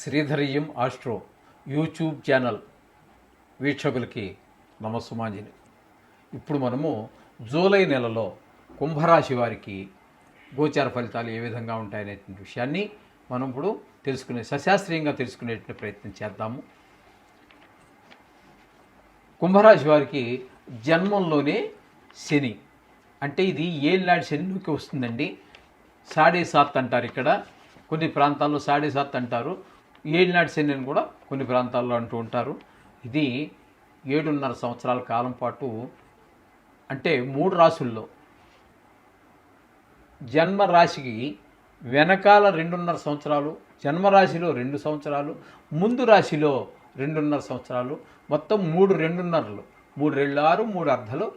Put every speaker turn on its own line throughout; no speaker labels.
శ్రీధరియం astro YouTube channel వీక్షకులకి నమస్సుమాంజని. ఇప్పుడు మనము జూలై నెలలో కుంభరాశి వారికి గోచార ఫలితాలు ఏ విధంగా ఉంటాయనేటువంటి విషయాన్ని మనం ఇప్పుడు తెలుసుకునే సశాస్త్రీయంగా తెలుసుకునేటువంటి ప్రయత్నం చేద్దాము. కుంభరాశి వారికి జన్మంలోనే శని అంటే ఇది ఏళ్ళనాటి శనిలోకి వస్తుందండి. సాడే సాత్ అంటారు ఇక్కడ. కొన్ని ప్రాంతాల్లో సాడే సాత్ అంటారు. ఏళ్ళనాటి శని అని కూడా కొన్ని ప్రాంతాల్లో అంటూ ఉంటారు. ఇది ఏడున్నర సంవత్సరాల కాలం పాటు అంటే మూడు రాసుల్లో. జన్మ రాశికి వెనకాల రెండున్నర సంవత్సరాలు జన్మరాశిలో రెండు సంవత్సరాలు ముందు రాశిలో రెండున్నర సంవత్సరాలు మొత్తం మూడు రెండున్నరలు. మూడు రెండు ఆరు మూడు అర్ధలు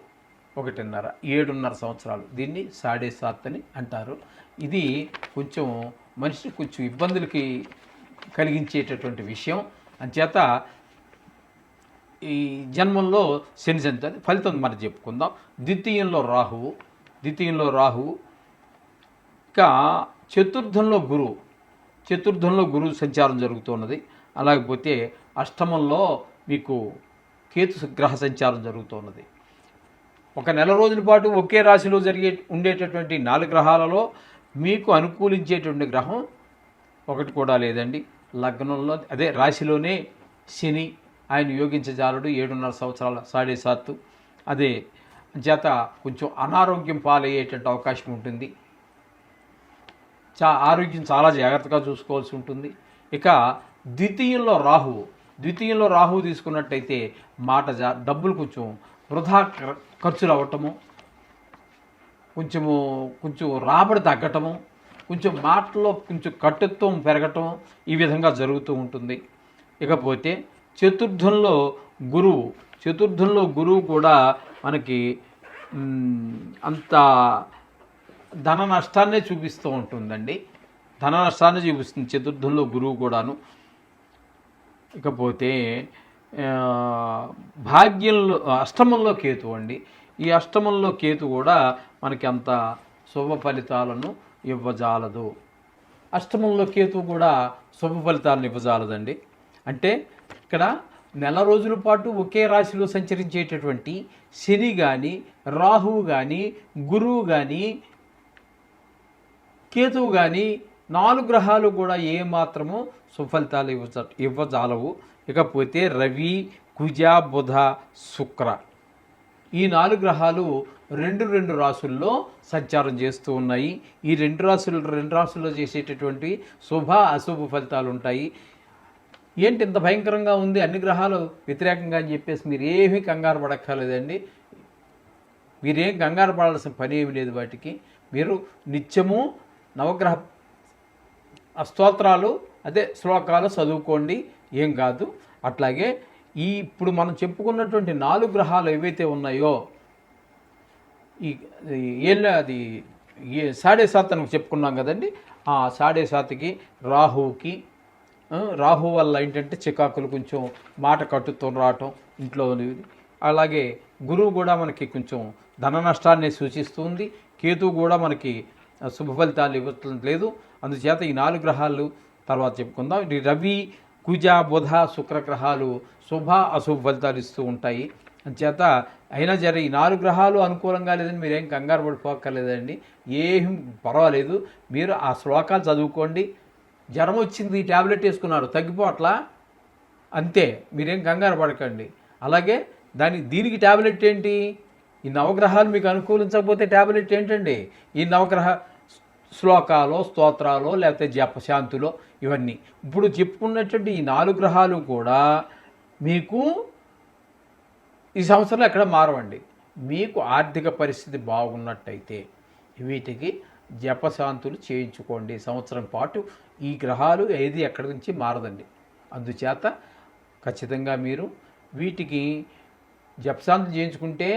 ఒకటిన్నర. ఏడున్నర సంవత్సరాలు. దీన్ని సాడే సాత్ అని అంటారు. ఇది కొంచెం మనిషికి కొంచెం ఇబ్బందులకి కలిగించేటటువంటి విషయం. అంచేత ఈ జన్మంలో శని సంచారి ఫలితం మనం చెప్పుకుందాం. ద్వితీయంలో రాహువు ద్వితీయంలో రాహువు. ఇంకా చతుర్థంలో గురువు చతుర్థంలో గురువు సంచారం జరుగుతున్నది. అలాగపోతే అష్టమంలో మీకు కేతు గ్రహ సంచారం జరుగుతున్నది. ఒక నెల రోజుల పాటు ఒకే రాశిలో జరిగే ఉండేటటువంటి నాలుగు గ్రహాలలో మీకు అనుకూలించేటువంటి గ్రహం ఒకటి కూడా లేదండి. లగ్నంలో అదే రాశిలోనే శని ఆయన యోగించజాలడు ఏడున్నర సంవత్సరాల సాడే సాత్తు. అదే చేత కొంచెం అనారోగ్యం పాలయ్యేటువంటి అవకాశం ఉంటుంది. చా ఆరోగ్యం చాలా జాగ్రత్తగా చూసుకోవాల్సి ఉంటుంది. ఇక ద్వితీయంలో రాహువు. ద్వితీయంలో రాహువు తీసుకున్నట్టయితే మాట జా డబ్బులు కొంచెం వృధా ఖర్చులు అవ్వటము కొంచెము కొంచెం రాబడి తగ్గటము కొంచెం మాటల్లో కొంచెం కట్టుత్వం పెరగటం ఈ విధంగా జరుగుతూ ఉంటుంది. ఇకపోతే చతుర్థంలో గురువు చతుర్థంలో గురువు కూడా మనకి అంత ధన నష్టాన్నే చూపిస్తూ ఉంటుందండి. ధన నష్టాన్ని చూపిస్తుంది చతుర్థంలో గురువు కూడాను. ఇకపోతే భాగ్యంలో అష్టమంలో కేతు అండి. ఈ అష్టమంలో కేతు కూడా మనకి అంత శుభ ఫలితాలను ఇవ్వజాలదు. అష్టమంలో కేతువు కూడా శుభ ఫలితాలను ఇవ్వజాలదండి. అంటే ఇక్కడ నెల రోజుల పాటు ఒకే రాశిలో సంచరించేటటువంటి శని కానీ రాహువు కానీ గురువు కానీ కేతువు కానీ నాలుగు గ్రహాలు కూడా ఏమాత్రము సుఫలితాలు ఇవ్వ ఇవ్వజాలవు. ఇకపోతే రవి కుజ బుధ శుక్ర. ఈ నాలుగు గ్రహాలు రెండు రెండు రాసుల్లో సంచారం చేస్తూ ఉన్నాయి. ఈ రెండు రాసులు రెండు రాసుల్లో చేసేటటువంటి శుభ అశుభ ఫలితాలు ఉంటాయి ఏంటి ఇంత భయంకరంగా ఉంది? అన్ని గ్రహాలు వ్యతిరేకంగా అని చెప్పేసి మీరు ఏమీ కంగారు పడక్కర్లేదండి. మీరేం కంగారు పడాల్సిన పని ఏమి లేదు వాటికి. మీరు నిత్యము నవగ్రహ స్తోత్రాలు అదే శ్లోకాలు చదువుకోండి. ఏం కాదు. అట్లాగే ఈ ఇప్పుడు మనం చెప్పుకున్నటువంటి నాలుగు గ్రహాలు ఏవైతే ఉన్నాయో ఈ ఏళ్ళ అది ఏ సాడే సాత్ అని చెప్పుకున్నాం కదండి. ఆ సాడే సాత్కి రాహువుకి రాహు వల్ల ఏంటంటే చికాకులు కొంచెం మాట కట్టుతో రావటం ఇంట్లో అలాగే గురువు కూడా మనకి కొంచెం ధన నష్టాన్ని సూచిస్తుంది కేతు కూడా మనకి శుభ ఫలితాలు ఇవ్వటం లేదు అందుచేత ఈ నాలుగు గ్రహాలు తర్వాత చెప్పుకుందాం. రవి కుజ బుధ శుక్ర గ్రహాలు శుభ అశుభ ఫలితాలు ఇస్తూ ఉంటాయి. అంచేత అయినా జర ఈ నాలుగు గ్రహాలు అనుకూలంగా లేదని మీరేం కంగారు పడిపోక్కర్లేదండి. ఏం పర్వాలేదు. మీరు ఆ శ్లోకాలు చదువుకోండి. జ్వరం వచ్చింది ఈ ట్యాబ్లెట్ వేసుకున్నారు తగ్గిపోట్లా అంతే. మీరేం కంగారు పడకండి. అలాగే దాని దీనికి ట్యాబ్లెట్ ఏంటి? ఈ నవగ్రహాలు మీకు అనుకూలించకపోతే ట్యాబ్లెట్ ఏంటండి? ఈ నవగ్రహ శ్లోకాలో స్తోత్రాలో లేకపోతే జపశాంతులో ఇవన్నీ. ఇప్పుడు చెప్పుకున్నటువంటి ఈ నాలుగు గ్రహాలు కూడా మీకు ఈ సంవత్సరంలో ఎక్కడ మారవండి. మీకు ఆర్థిక పరిస్థితి బాగున్నట్టయితే వీటికి జపశాంతులు చేయించుకోండి. సంవత్సరం పాటు ఈ గ్రహాలు ఏది ఎక్కడి నుంచి మారదండి. అందుచేత ఖచ్చితంగా మీరు వీటికి జపశాంతులు చేయించుకుంటే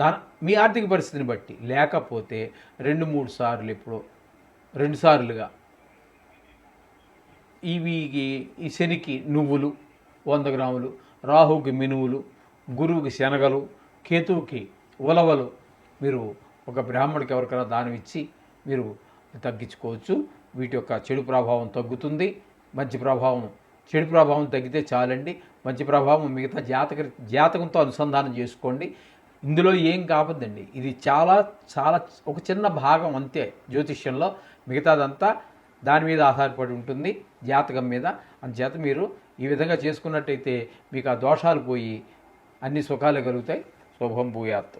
ధన మీ ఆర్థిక పరిస్థితిని బట్టి. లేకపోతే రెండు మూడు సార్లు ఇప్పుడు రెండుసార్లుగా. ఇవికి ఇవి ఈ శనికి నువ్వులు వంద గ్రాములు రాహుకి మినువులు గురువుకి శనగలు కేతువుకి ఉలవలు మీరు ఒక బ్రాహ్మడికి ఎవరికైనా దానం ఇచ్చి మీరు తగ్గించుకోవచ్చు. వీటి యొక్క చెడు ప్రభావం తగ్గుతుంది. మంచి ప్రభావం చెడు ప్రభావం తగ్గితే చాలండి. మంచి ప్రభావం మిగతా జాతక జాతకంతో అనుసంధానం చేసుకోండి. ఇందులో ఏం కావద్దండి. ఇది చాలా చాలా ఒక చిన్న భాగం అంతే జ్యోతిష్యంలో. మిగతాదంతా దాని మీద ఆధారపడి ఉంటుంది జాతకం మీద. అందుచేత మీరు ఈ విధంగా చేసుకున్నట్టయితే మీకు ఆ దోషాలు పోయి అన్ని సుఖాలు కలుగుతాయి. శుభం భూయాత్.